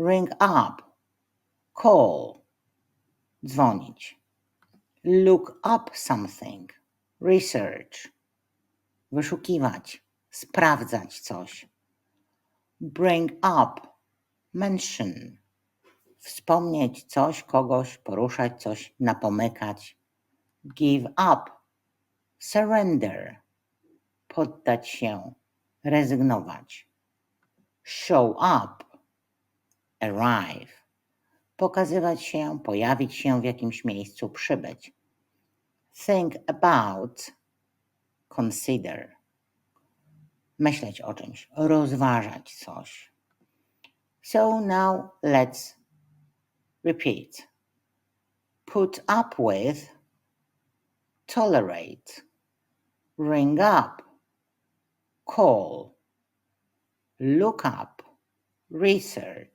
ring up, call, dzwonić. Look up something, research, wyszukiwać, sprawdzać coś. Bring up, mention, wspomnieć coś, kogoś, poruszać coś, napomykać. Give up, surrender, poddać się, rezygnować. Show up, arrive, pokazywać się, pojawić się w jakimś miejscu, przybyć. Think about, consider, myśleć o czymś, rozważać coś. So now let's repeat. Put up with, tolerate, ring up, call, look up, research.